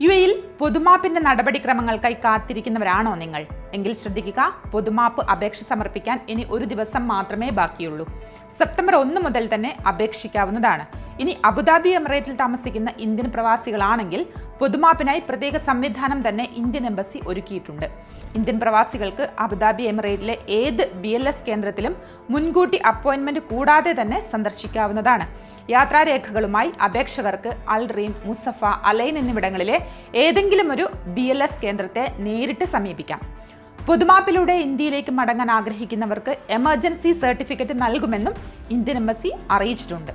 U എയിൽ പൊതുമാപ്പിന്റെ നടപടിക്രമങ്ങൾക്കായി കാത്തിരിക്കുന്നവരാണോ നിങ്ങൾ? എങ്കിൽ ശ്രദ്ധിക്കുക പൊതുമാപ്പ് അപേക്ഷ സമർപ്പിക്കാൻ ഇനി ഒരു ദിവസം മാത്രമേ ബാക്കിയുള്ളൂ. സെപ്റ്റംബർ ഒന്ന് മുതൽ തന്നെ അപേക്ഷിക്കാവുന്നതാണ്. ഇനി അബുദാബി എമിറേറ്റിൽ താമസിക്കുന്ന ഇന്ത്യൻ പ്രവാസികളാണെങ്കിൽ പൊതുമാപ്പിനായി പ്രത്യേക സംവിധാനം തന്നെ ഇന്ത്യൻ എംബസി ഒരുക്കിയിട്ടുണ്ട്. ഇന്ത്യൻ പ്രവാസികൾക്ക് അബുദാബി എമിറേറ്റിലെ ഏത് ബി എൽ എസ് കേന്ദ്രത്തിലും മുൻകൂട്ടി അപ്പോയിന്റ്മെന്റ് കൂടാതെ തന്നെ സന്ദർശിക്കാവുന്നതാണ്. യാത്രാരേഖകളുമായി അപേക്ഷകർക്ക് അൽ റീം മുസഫ അലൈൻ എന്നിവിടങ്ങളിലെ ഏതെങ്കിലും ഒരു ബി എൽ എസ് കേന്ദ്രത്തെ നേരിട്ട് സമീപിക്കാം. പൊതുമാപ്പിലൂടെ ഇന്ത്യയിലേക്ക് മടങ്ങാൻ ആഗ്രഹിക്കുന്നവർക്ക് എമർജൻസി സർട്ടിഫിക്കറ്റ് നൽകുമെന്നും ഇന്ത്യൻ എംബസി അറിയിച്ചിട്ടുണ്ട്.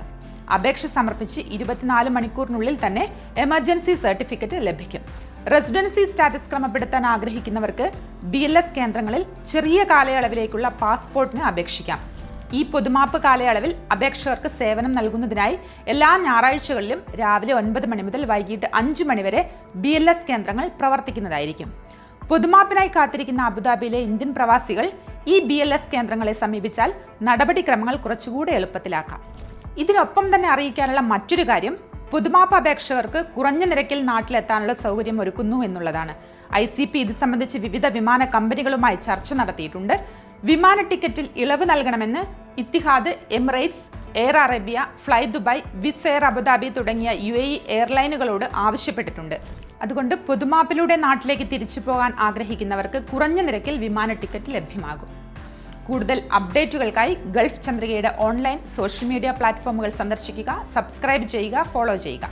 അപേക്ഷ സമർപ്പിച്ച് ഇരുപത്തിനാല് മണിക്കൂറിനുള്ളിൽ തന്നെ എമർജൻസി സർട്ടിഫിക്കറ്റ് ലഭിക്കും. റെസിഡൻസി സ്റ്റാറ്റസ് ക്രമപ്പെടുത്താൻ ആഗ്രഹിക്കുന്നവർക്ക് ബി എൽ എസ് കേന്ദ്രങ്ങളിൽ ചെറിയ കാലയളവിലേക്കുള്ള പാസ്പോർട്ടിന് അപേക്ഷിക്കാം. ഈ പൊതുമാപ്പ് കാലയളവിൽ അപേക്ഷകർക്ക് സേവനം നൽകുന്നതിനായി എല്ലാ ഞായറാഴ്ചകളിലും രാവിലെ ഒൻപത് മണി മുതൽ വൈകിട്ട് അഞ്ച് മണി വരെ ബി എൽ എസ് കേന്ദ്രങ്ങൾ പ്രവർത്തിക്കുന്നതായിരിക്കും. പൊതുമാപ്പിനായി കാത്തിരിക്കുന്ന അബുദാബിയിലെ ഇന്ത്യൻ പ്രവാസികൾ ഈ ബി എൽ എസ് കേന്ദ്രങ്ങളെ സമീപിച്ചാൽ നടപടിക്രമങ്ങൾ കുറച്ചുകൂടെ എളുപ്പത്തിലാക്കാം. ഇതിനൊപ്പം തന്നെ അറിയിക്കാനുള്ള മറ്റൊരു കാര്യം പൊതുമാപ്പ് അപേക്ഷകർക്ക് കുറഞ്ഞ നിരക്കിൽ നാട്ടിലെത്താനുള്ള സൗകര്യം ഒരുക്കുന്നു എന്നുള്ളതാണ്. ഐ സി പി ഇത് സംബന്ധിച്ച് വിവിധ വിമാന കമ്പനികളുമായി ചർച്ച നടത്തിയിട്ടുണ്ട്. വിമാന ടിക്കറ്റിൽ ഇളവ് നൽകണമെന്ന് Etihad Emirates Air Arabia Fly Dubai Wizz Air Abu Dhabi തുടങ്ങിയ യു എ ഇ എയർലൈനുകളോട് ആവശ്യപ്പെട്ടിട്ടുണ്ട്. അതുകൊണ്ട് പൊതുമാപ്പിലൂടെ നാട്ടിലേക്ക് തിരിച്ചു പോകാൻ ആഗ്രഹിക്കുന്നവർക്ക് കുറഞ്ഞ നിരക്കിൽ വിമാന ടിക്കറ്റ് ലഭ്യമാകും. കൂടുതൽ അപ്ഡേറ്റുകൾക്കായി ഗൾഫ് ചന്ദ്രികയുടെ ഓൺലൈൻ സോഷ്യൽ മീഡിയ പ്ലാറ്റ്ഫോമുകൾ സന്ദർശിക്കുക സബ്സ്ക്രൈബ് ചെയ്യുക ഫോളോ ചെയ്യുക.